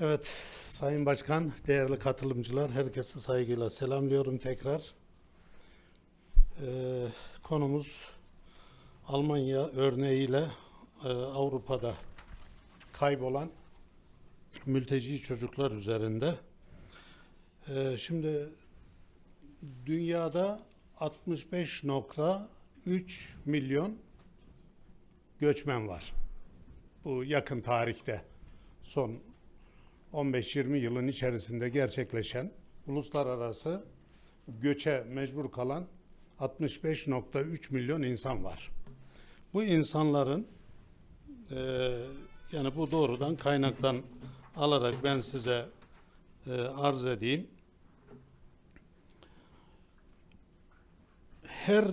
Evet, Sayın Başkan, değerli katılımcılar, herkese saygıyla selamlıyorum tekrar. Ee, konumuz Almanya örneğiyle e, Avrupa'da kaybolan mülteci çocuklar üzerinde. Ee, şimdi dünyada 65.3 milyon göçmen var. Bu yakın tarihte son 15-20 yılın içerisinde gerçekleşen uluslararası göçe mecbur kalan 65.3 milyon insan var. Bu insanların eee, yani bu doğrudan kaynaktan alarak ben size eee, arz edeyim. Her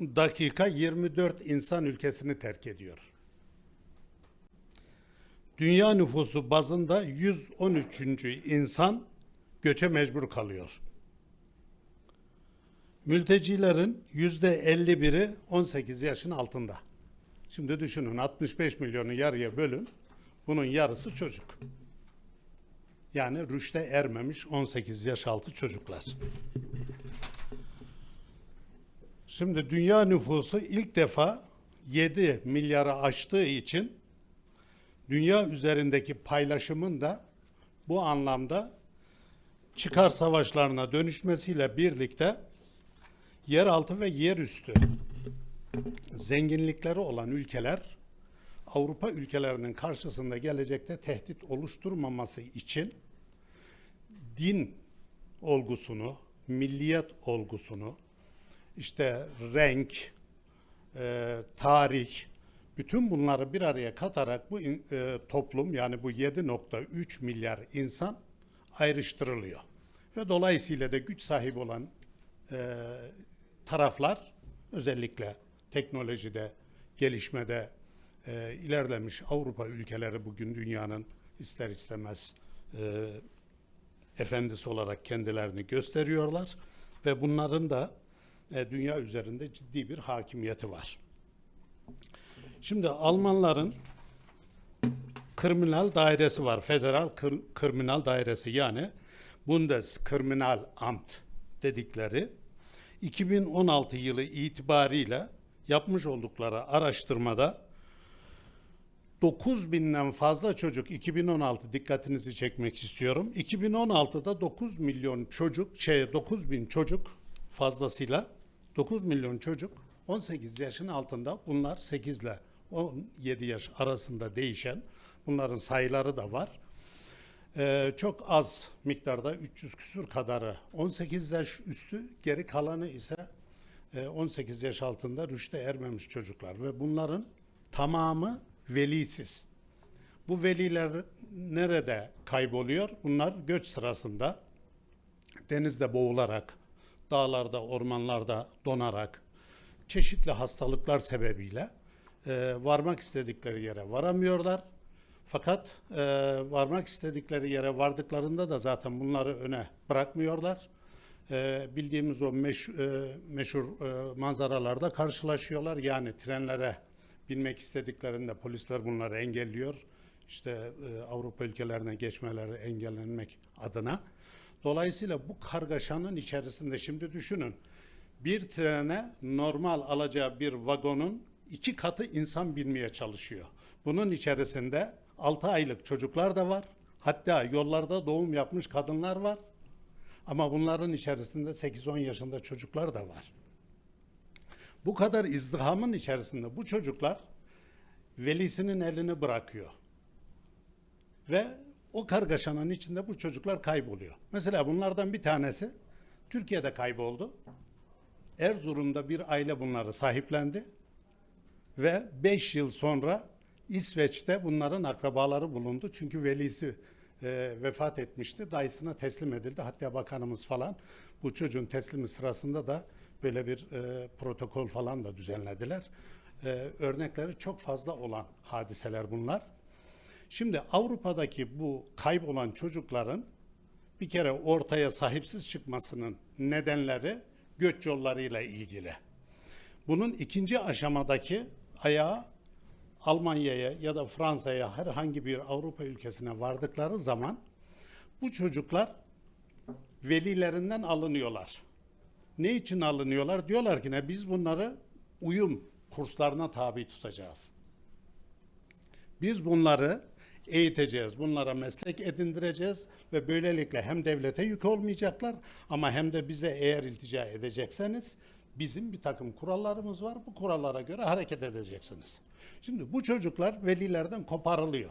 dakika 24 insan ülkesini terk ediyor. Dünya nüfusu bazında 113. insan göçe mecbur kalıyor. Mültecilerin yüzde 51'i 18 yaşın altında. Şimdi düşünün 65 milyonu yarıya bölün. Bunun yarısı çocuk. Yani rüşte ermemiş 18 yaş altı çocuklar. Şimdi dünya nüfusu ilk defa 7 milyara aştığı için dünya üzerindeki paylaşımın da bu anlamda çıkar savaşlarına dönüşmesiyle birlikte yeraltı ve yerüstü zenginlikleri olan ülkeler Avrupa ülkelerinin karşısında gelecekte tehdit oluşturmaması için din olgusunu, milliyet olgusunu, işte renk, e, tarih, bütün bunları bir araya katarak bu e, toplum yani bu 7.3 milyar insan ayrıştırılıyor. Ve dolayısıyla da güç sahibi olan e, taraflar özellikle teknolojide, gelişmede e, ilerlemiş Avrupa ülkeleri bugün dünyanın ister istemez e, efendisi olarak kendilerini gösteriyorlar ve bunların da e, dünya üzerinde ciddi bir hakimiyeti var. Şimdi Almanların kriminal dairesi var. Federal kır- kriminal dairesi yani Bundeskriminalamt dedikleri 2016 yılı itibariyle yapmış oldukları araştırmada 9 binden fazla çocuk 2016 dikkatinizi çekmek istiyorum. 2016'da 9 milyon çocuk şey 9 bin çocuk fazlasıyla 9 milyon çocuk 18 yaşın altında bunlar 8 ile 17 yaş arasında değişen bunların sayıları da var. Ee, çok az miktarda 300 küsür kadarı 18 yaş üstü geri kalanı ise e, 18 yaş altında rüşte ermemiş çocuklar ve bunların tamamı velisiz. Bu veliler nerede kayboluyor? Bunlar göç sırasında denizde boğularak, dağlarda, ormanlarda donarak, çeşitli hastalıklar sebebiyle e, varmak istedikleri yere varamıyorlar. Fakat e, varmak istedikleri yere vardıklarında da zaten bunları öne bırakmıyorlar. E, bildiğimiz o meş, e, meşhur e, manzaralarda karşılaşıyorlar. Yani trenlere binmek istediklerinde polisler bunları engelliyor. İşte e, Avrupa ülkelerine geçmeleri engellenmek adına. Dolayısıyla bu kargaşanın içerisinde şimdi düşünün. Bir trene normal alacağı bir vagonun iki katı insan binmeye çalışıyor. Bunun içerisinde 6 aylık çocuklar da var. Hatta yollarda doğum yapmış kadınlar var. Ama bunların içerisinde 8-10 yaşında çocuklar da var. Bu kadar izdihamın içerisinde bu çocuklar velisinin elini bırakıyor. Ve o kargaşanın içinde bu çocuklar kayboluyor. Mesela bunlardan bir tanesi Türkiye'de kayboldu. Erzurum'da bir aile bunları sahiplendi. Ve 5 yıl sonra İsveç'te bunların akrabaları bulundu. Çünkü velisi e, vefat etmişti. Dayısına teslim edildi. Hatta bakanımız falan bu çocuğun teslimi sırasında da böyle bir e, protokol falan da düzenlediler. E, örnekleri çok fazla olan hadiseler bunlar. Şimdi Avrupa'daki bu kaybolan çocukların bir kere ortaya sahipsiz çıkmasının nedenleri göç yollarıyla ilgili. Bunun ikinci aşamadaki ayağı Almanya'ya ya da Fransa'ya herhangi bir Avrupa ülkesine vardıkları zaman Bu çocuklar velilerinden alınıyorlar. Ne için alınıyorlar? Diyorlar ki ne biz bunları uyum kurslarına tabi tutacağız. Biz bunları eğiteceğiz, bunlara meslek edindireceğiz ve böylelikle hem devlete yük olmayacaklar ama hem de bize eğer iltica edecekseniz bizim bir takım kurallarımız var. Bu kurallara göre hareket edeceksiniz. Şimdi bu çocuklar velilerden koparılıyor.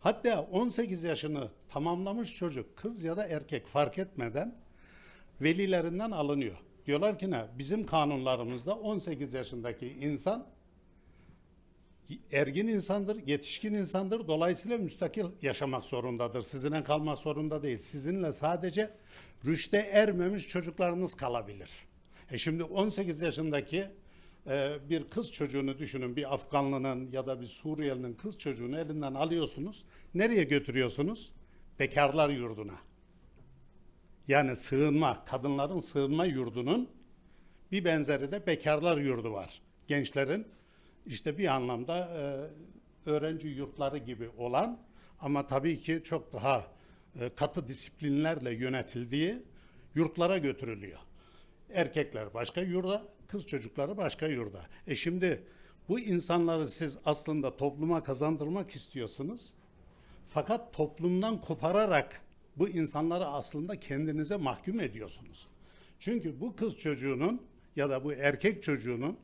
Hatta 18 yaşını tamamlamış çocuk kız ya da erkek fark etmeden velilerinden alınıyor. Diyorlar ki ne? Bizim kanunlarımızda 18 yaşındaki insan ergin insandır, yetişkin insandır. Dolayısıyla müstakil yaşamak zorundadır. Sizinle kalmak zorunda değil. Sizinle sadece rüşte ermemiş çocuklarınız kalabilir. E şimdi 18 yaşındaki e, bir kız çocuğunu düşünün. Bir Afganlının ya da bir Suriyelinin kız çocuğunu elinden alıyorsunuz. Nereye götürüyorsunuz? Bekarlar yurduna. Yani sığınma, kadınların sığınma yurdunun bir benzeri de bekarlar yurdu var. Gençlerin işte bir anlamda e, öğrenci yurtları gibi olan ama tabii ki çok daha e, katı disiplinlerle yönetildiği yurtlara götürülüyor. Erkekler başka yurda, kız çocukları başka yurda. E şimdi bu insanları siz aslında topluma kazandırmak istiyorsunuz. Fakat toplumdan kopararak bu insanları aslında kendinize mahkum ediyorsunuz. Çünkü bu kız çocuğunun ya da bu erkek çocuğunun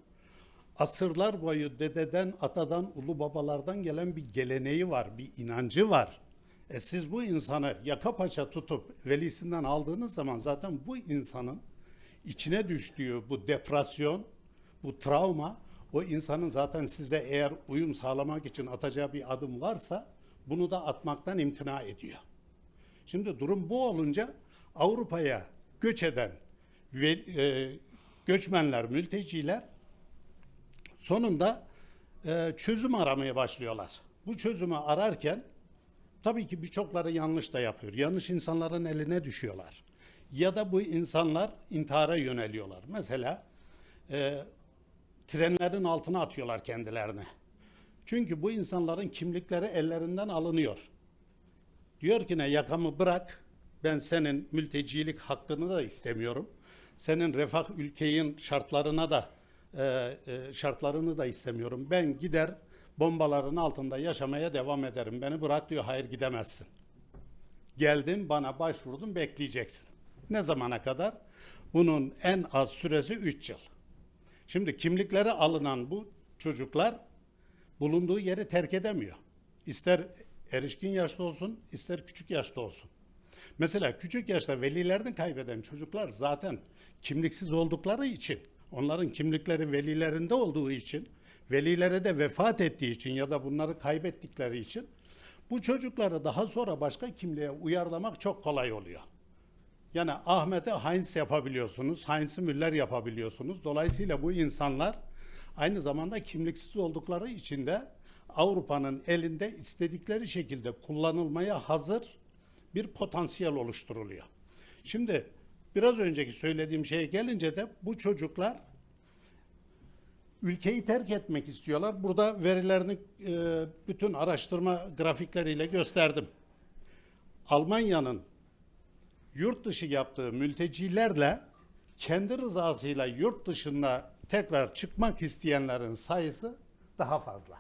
asırlar boyu dededen, atadan, ulu babalardan gelen bir geleneği var, bir inancı var. E siz bu insanı yaka paça tutup velisinden aldığınız zaman zaten bu insanın içine düştüğü bu depresyon, bu travma o insanın zaten size eğer uyum sağlamak için atacağı bir adım varsa bunu da atmaktan imtina ediyor. Şimdi durum bu olunca Avrupa'ya göç eden ve, e, göçmenler, mülteciler sonunda e, çözüm aramaya başlıyorlar. Bu çözümü ararken tabii ki birçokları yanlış da yapıyor. Yanlış insanların eline düşüyorlar. Ya da bu insanlar intihara yöneliyorlar. Mesela e, trenlerin altına atıyorlar kendilerini. Çünkü bu insanların kimlikleri ellerinden alınıyor. Diyor ki ne yakamı bırak. Ben senin mültecilik hakkını da istemiyorum. Senin refah ülkeyin şartlarına da e, e, şartlarını da istemiyorum. Ben gider bombaların altında yaşamaya devam ederim. Beni bırak diyor. Hayır gidemezsin. Geldin bana başvurdun bekleyeceksin. Ne zamana kadar? Bunun en az süresi 3 yıl. Şimdi kimlikleri alınan bu çocuklar bulunduğu yeri terk edemiyor. İster erişkin yaşta olsun, ister küçük yaşta olsun. Mesela küçük yaşta velilerini kaybeden çocuklar zaten kimliksiz oldukları için, onların kimlikleri velilerinde olduğu için, velilere de vefat ettiği için ya da bunları kaybettikleri için bu çocukları daha sonra başka kimliğe uyarlamak çok kolay oluyor. Yani Ahmet'e Heinz yapabiliyorsunuz, Heinz'i Müller yapabiliyorsunuz. Dolayısıyla bu insanlar aynı zamanda kimliksiz oldukları için de Avrupa'nın elinde istedikleri şekilde kullanılmaya hazır bir potansiyel oluşturuluyor. Şimdi biraz önceki söylediğim şeye gelince de bu çocuklar ülkeyi terk etmek istiyorlar. Burada verilerini e, bütün araştırma grafikleriyle gösterdim. Almanya'nın yurt dışı yaptığı mültecilerle kendi rızasıyla yurt dışına tekrar çıkmak isteyenlerin sayısı daha fazla.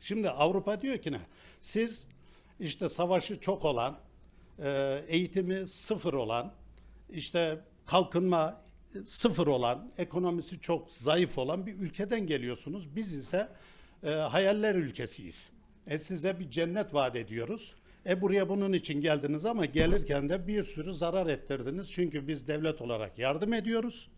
Şimdi Avrupa diyor ki ne? Siz işte savaşı çok olan, e, eğitimi sıfır olan, işte kalkınma sıfır olan, ekonomisi çok zayıf olan bir ülkeden geliyorsunuz. Biz ise e, hayaller ülkesiyiz. E size bir cennet vaat ediyoruz. E buraya bunun için geldiniz ama gelirken de bir sürü zarar ettirdiniz. Çünkü biz devlet olarak yardım ediyoruz.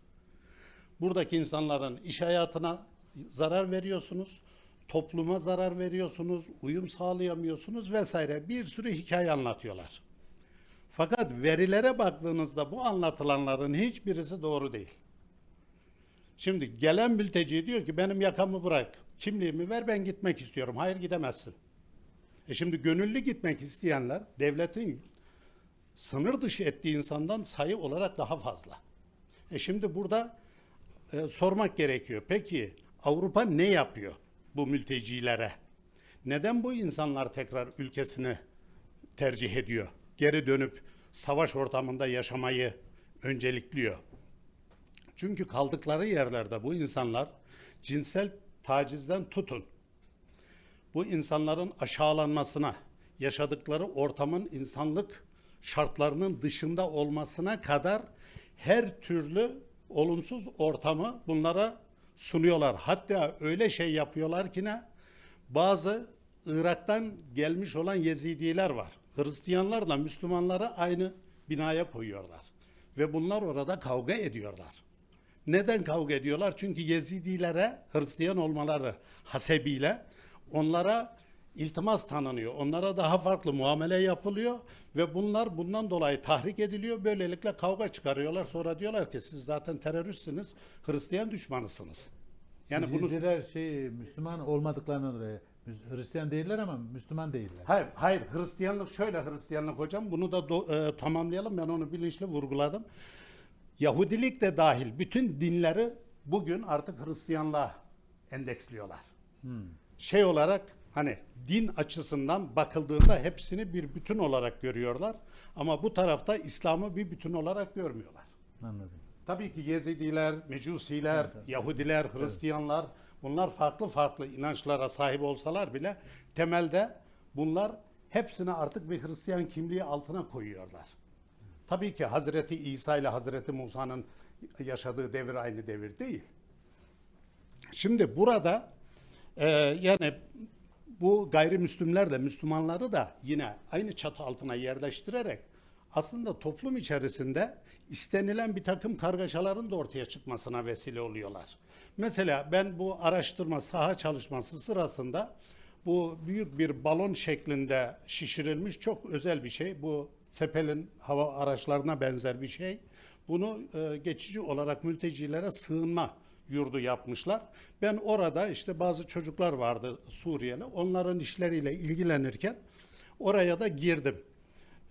Buradaki insanların iş hayatına zarar veriyorsunuz. Topluma zarar veriyorsunuz, uyum sağlayamıyorsunuz vesaire bir sürü hikaye anlatıyorlar. Fakat verilere baktığınızda bu anlatılanların hiçbirisi doğru değil. Şimdi gelen mülteci diyor ki benim yakamı bırak, kimliğimi ver ben gitmek istiyorum. Hayır gidemezsin. E şimdi gönüllü gitmek isteyenler devletin sınır dışı ettiği insandan sayı olarak daha fazla. E şimdi burada e, sormak gerekiyor. Peki Avrupa ne yapıyor bu mültecilere? Neden bu insanlar tekrar ülkesini tercih ediyor? geri dönüp savaş ortamında yaşamayı öncelikliyor. Çünkü kaldıkları yerlerde bu insanlar cinsel tacizden tutun. Bu insanların aşağılanmasına, yaşadıkları ortamın insanlık şartlarının dışında olmasına kadar her türlü olumsuz ortamı bunlara sunuyorlar. Hatta öyle şey yapıyorlar ki ne? Bazı Irak'tan gelmiş olan Yezidiler var. Hristiyanlarla Müslümanları aynı binaya koyuyorlar. Ve bunlar orada kavga ediyorlar. Neden kavga ediyorlar? Çünkü Yezidilere Hristiyan olmaları hasebiyle onlara iltimas tanınıyor. Onlara daha farklı muamele yapılıyor ve bunlar bundan dolayı tahrik ediliyor. Böylelikle kavga çıkarıyorlar. Sonra diyorlar ki siz zaten teröristsiniz, Hristiyan düşmanısınız. Yani bunu Yezidiler şey Müslüman olmadıklarını dolayı Hristiyan değiller ama Müslüman değiller. Hayır, hayır. Hristiyanlık şöyle Hristiyanlık hocam. Bunu da do- e, tamamlayalım. Ben onu bilinçli vurguladım. Yahudilik de dahil bütün dinleri bugün artık Hristiyanlığa endeksliyorlar. Şey olarak hani din açısından bakıldığında hepsini bir bütün olarak görüyorlar. Ama bu tarafta İslam'ı bir bütün olarak görmüyorlar. Anladım. Tabii ki Yezidiler, Mecusiler, Yahudiler, Hristiyanlar bunlar farklı farklı inançlara sahip olsalar bile temelde bunlar hepsini artık bir Hristiyan kimliği altına koyuyorlar. Tabii ki Hazreti İsa ile Hazreti Musa'nın yaşadığı devir aynı devir değil. Şimdi burada e, yani bu gayrimüslimler de Müslümanları da yine aynı çatı altına yerleştirerek aslında toplum içerisinde istenilen bir takım kargaşaların da ortaya çıkmasına vesile oluyorlar. Mesela ben bu araştırma saha çalışması sırasında bu büyük bir balon şeklinde şişirilmiş çok özel bir şey. Bu Sepel'in hava araçlarına benzer bir şey. Bunu e, geçici olarak mültecilere sığınma yurdu yapmışlar. Ben orada işte bazı çocuklar vardı Suriyeli. Onların işleriyle ilgilenirken oraya da girdim.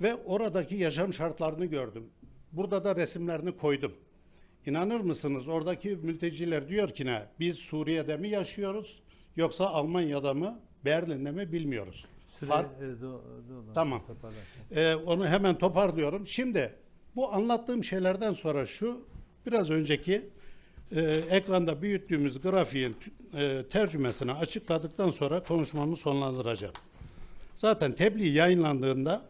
Ve oradaki yaşam şartlarını gördüm. Burada da resimlerini koydum. İnanır mısınız oradaki mülteciler diyor ki ne biz Suriye'de mi yaşıyoruz yoksa Almanya'da mı Berlin'de mi bilmiyoruz. Süre, Fark- e, do- do- Tamam. ee, onu hemen toparlıyorum. Şimdi bu anlattığım şeylerden sonra şu biraz önceki e, ekranda büyüttüğümüz grafiğin e, tercümesini açıkladıktan sonra konuşmamı sonlandıracağım. Zaten tebliğ yayınlandığında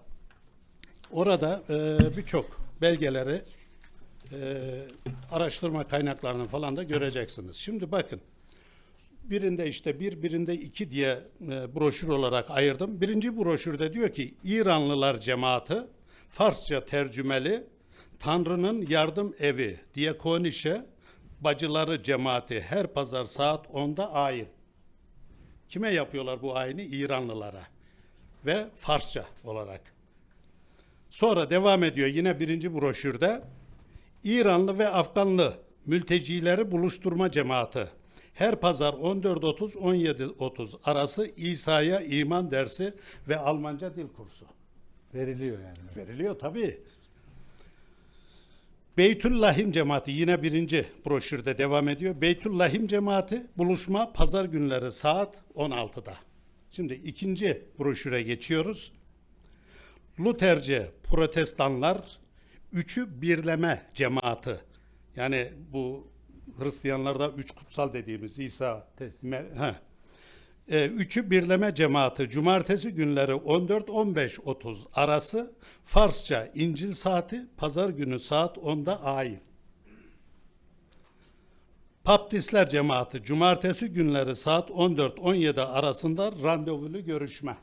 orada e, birçok belgeleri e, araştırma kaynaklarını falan da göreceksiniz. Şimdi bakın birinde işte bir, birinde iki diye e, broşür olarak ayırdım. Birinci broşürde diyor ki İranlılar cemaati Farsça tercümeli Tanrı'nın yardım evi Diyakonişe bacıları cemaati her pazar saat 10'da ayin. Kime yapıyorlar bu ayini? İranlılara ve Farsça olarak. Sonra devam ediyor yine birinci broşürde. İranlı ve Afganlı mültecileri buluşturma cemaati. Her pazar 14.30-17.30 arası İsa'ya iman dersi ve Almanca dil kursu. Veriliyor yani. Veriliyor tabii. Beytüllahim cemaati yine birinci broşürde devam ediyor. Beytüllahim cemaati buluşma pazar günleri saat 16'da. Şimdi ikinci broşüre geçiyoruz. Luterce protestanlar üçü birleme cemaati. Yani bu Hristiyanlarda üç kutsal dediğimiz İsa, Tes. Me- he. E, üçü birleme cemaati cumartesi günleri 14-15-30 arası Farsça İncil saati pazar günü saat 10'da ayin. Baptistler cemaati cumartesi günleri saat 14-17 arasında randevulu görüşme.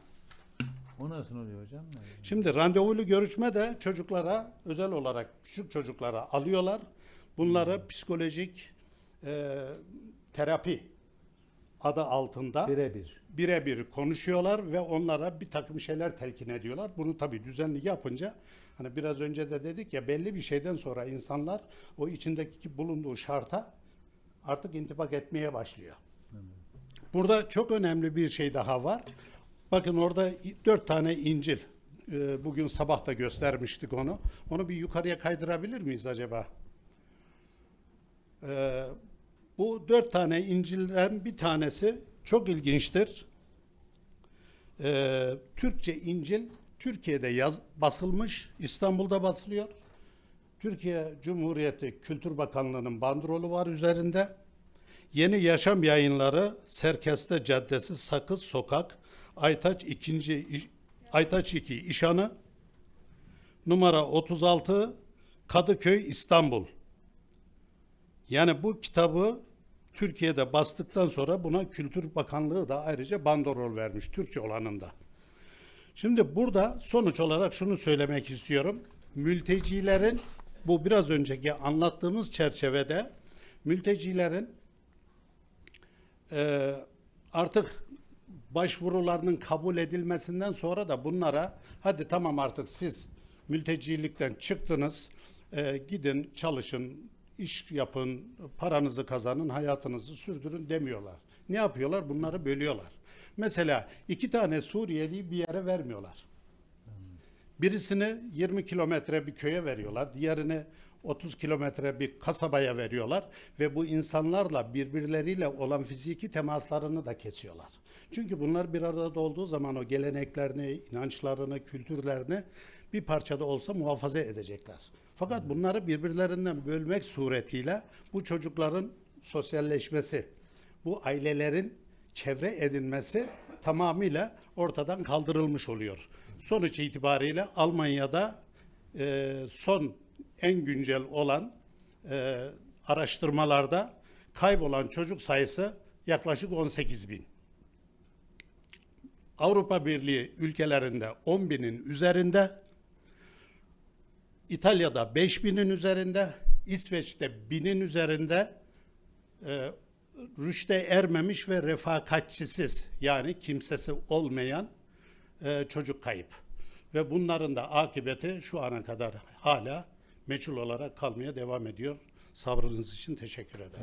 O nasıl oluyor hocam? Şimdi randevulu görüşme de çocuklara özel olarak küçük çocuklara alıyorlar. Bunlara psikolojik e, terapi adı altında Birebir. birebir konuşuyorlar ve onlara bir takım şeyler telkin ediyorlar. Bunu tabii düzenli yapınca hani biraz önce de dedik ya belli bir şeyden sonra insanlar o içindeki bulunduğu şarta artık intibak etmeye başlıyor. Burada çok önemli bir şey daha var. Bakın orada dört tane İncil. Ee, Bugün sabah da göstermiştik onu. Onu bir yukarıya kaydırabilir miyiz acaba? Bu dört tane İncil'den bir tanesi çok ilginçtir. Ee, Türkçe İncil Türkiye'de yaz, basılmış, İstanbul'da basılıyor. Türkiye Cumhuriyeti Kültür Bakanlığı'nın bandrolü var üzerinde. Yeni Yaşam Yayınları Serkeste Caddesi Sakız Sokak Aytaç 2. Aytaç 2 İşanı numara 36 Kadıköy İstanbul. Yani bu kitabı Türkiye'de bastıktan sonra buna Kültür Bakanlığı da ayrıca bandrol vermiş Türkçe olanında. Şimdi burada sonuç olarak şunu söylemek istiyorum. Mültecilerin bu biraz önceki anlattığımız çerçevede mültecilerin e, artık başvurularının kabul edilmesinden sonra da bunlara hadi tamam artık siz mültecilikten çıktınız e, gidin çalışın iş yapın paranızı kazanın hayatınızı sürdürün demiyorlar. Ne yapıyorlar? Bunları bölüyorlar. Mesela iki tane Suriyeliyi bir yere vermiyorlar. Birisini 20 kilometre bir köye veriyorlar, diğerini 30 kilometre bir kasabaya veriyorlar ve bu insanlarla birbirleriyle olan fiziki temaslarını da kesiyorlar. Çünkü bunlar bir arada olduğu zaman o geleneklerini, inançlarını, kültürlerini bir parçada olsa muhafaza edecekler. Fakat bunları birbirlerinden bölmek suretiyle bu çocukların sosyalleşmesi, bu ailelerin çevre edinmesi tamamıyla ortadan kaldırılmış oluyor. Sonuç itibariyle Almanya'da e, son en güncel olan e, araştırmalarda kaybolan çocuk sayısı yaklaşık 18 bin. Avrupa Birliği ülkelerinde 10 binin üzerinde, İtalya'da 5 binin üzerinde, İsveç'te binin üzerinde e, rüşte ermemiş ve refakatçisiz yani kimsesi olmayan e, çocuk kayıp. Ve bunların da akıbeti şu ana kadar hala meçhul olarak kalmaya devam ediyor. Sabrınız için teşekkür ederim.